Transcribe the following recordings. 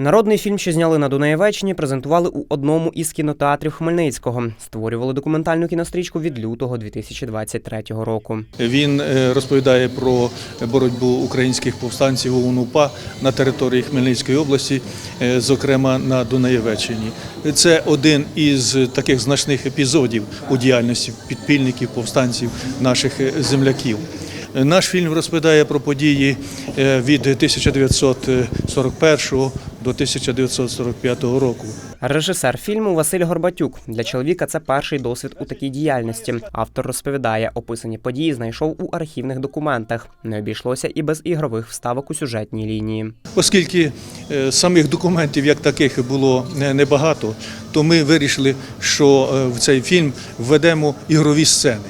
Народний фільм, що зняли на Дунаєвеччині, презентували у одному із кінотеатрів Хмельницького. Створювали документальну кінострічку від лютого 2023 року. Він е, розповідає про боротьбу українських повстанців ОУН-УПА на території Хмельницької області, е, зокрема на Дунаєвеччині. Це один із таких значних епізодів у діяльності підпільників, повстанців, наших е, земляків. Наш фільм розповідає про події від 1941 до 1945 року. Режисер фільму Василь Горбатюк. Для чоловіка це перший досвід у такій діяльності. Автор розповідає, описані події знайшов у архівних документах. Не обійшлося і без ігрових вставок у сюжетній лінії. Оскільки е, самих документів як таких було не- небагато, то ми вирішили, що е, в цей фільм введемо ігрові сцени.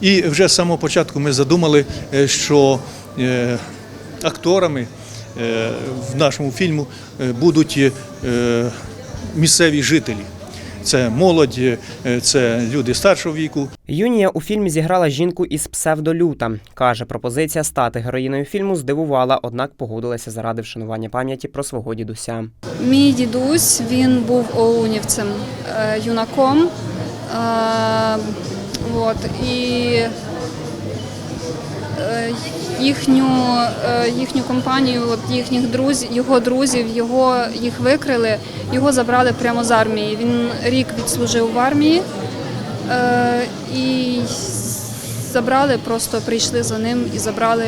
І вже з самого початку ми задумали, е, що акторами в нашому фільму е, будуть е, місцеві жителі. Це молодь, е, це люди старшого віку, Юнія у фільмі зіграла жінку із псевдолюта. Каже, пропозиція стати героїною фільму здивувала, однак погодилася заради вшанування пам'яті про свого дідуся. Мій дідусь він був оунівцем, е, юнаком. Е, от, і е, їхню, е, їхню компанію, їхніх друзів, його друзів, його їх викрили, його забрали прямо з армії. Він рік відслужив в армії е, і забрали, просто прийшли за ним і забрали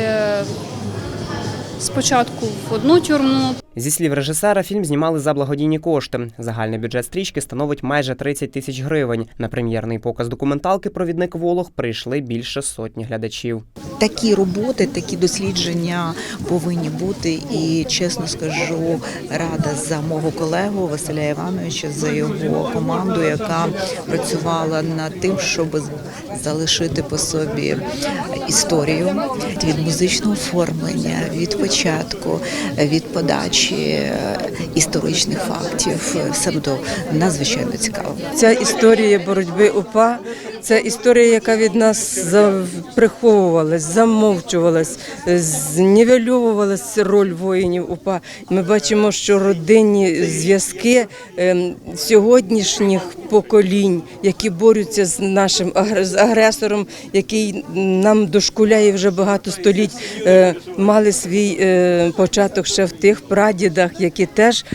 спочатку в одну тюрму, Зі слів режисера, фільм знімали за благодійні кошти. Загальний бюджет стрічки становить майже 30 тисяч гривень. На прем'єрний показ документалки Провідник Волох прийшли більше сотні глядачів. Такі роботи, такі дослідження повинні бути. І чесно скажу, рада за мого колегу Василя Івановича за його команду, яка працювала над тим, щоб залишити по собі історію від музичного оформлення, від початку, від подачі історичних фактів. Все буде надзвичайно цікаво. Ця історія боротьби УПА це історія, яка від нас приховувалась, замовчувалась, знівельовувалась роль воїнів УПА. Ми бачимо, що родинні зв'язки ем, сьогоднішніх поколінь, які борються з нашим агресором, який нам дошкуляє вже багато століть, е, мали свій е, початок ще в тих прадідах, які теж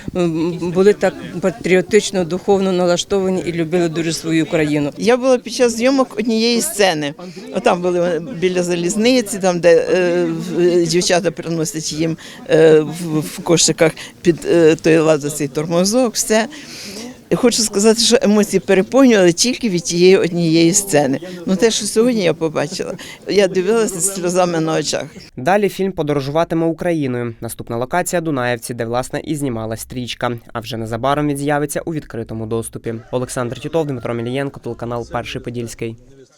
були так патріотично, духовно налаштовані і любили дуже свою країну. Я була під час зйомок однієї сцени. Там були біля залізниці, там де е, дівчата приносять їм е, в, в кошиках під е, той лазовий тормозок. Все. Хочу сказати, що емоції переповнювали тільки від тієї однієї сцени. Ну те, що сьогодні я побачила, я дивилася з сльозами на очах. Далі фільм подорожуватиме Україною. Наступна локація Дунаєвці, де власне і знімалась стрічка. А вже незабаром він з'явиться у відкритому доступі. Олександр Тітов, Дмитро Мілієнко, телеканал Перший Подільський.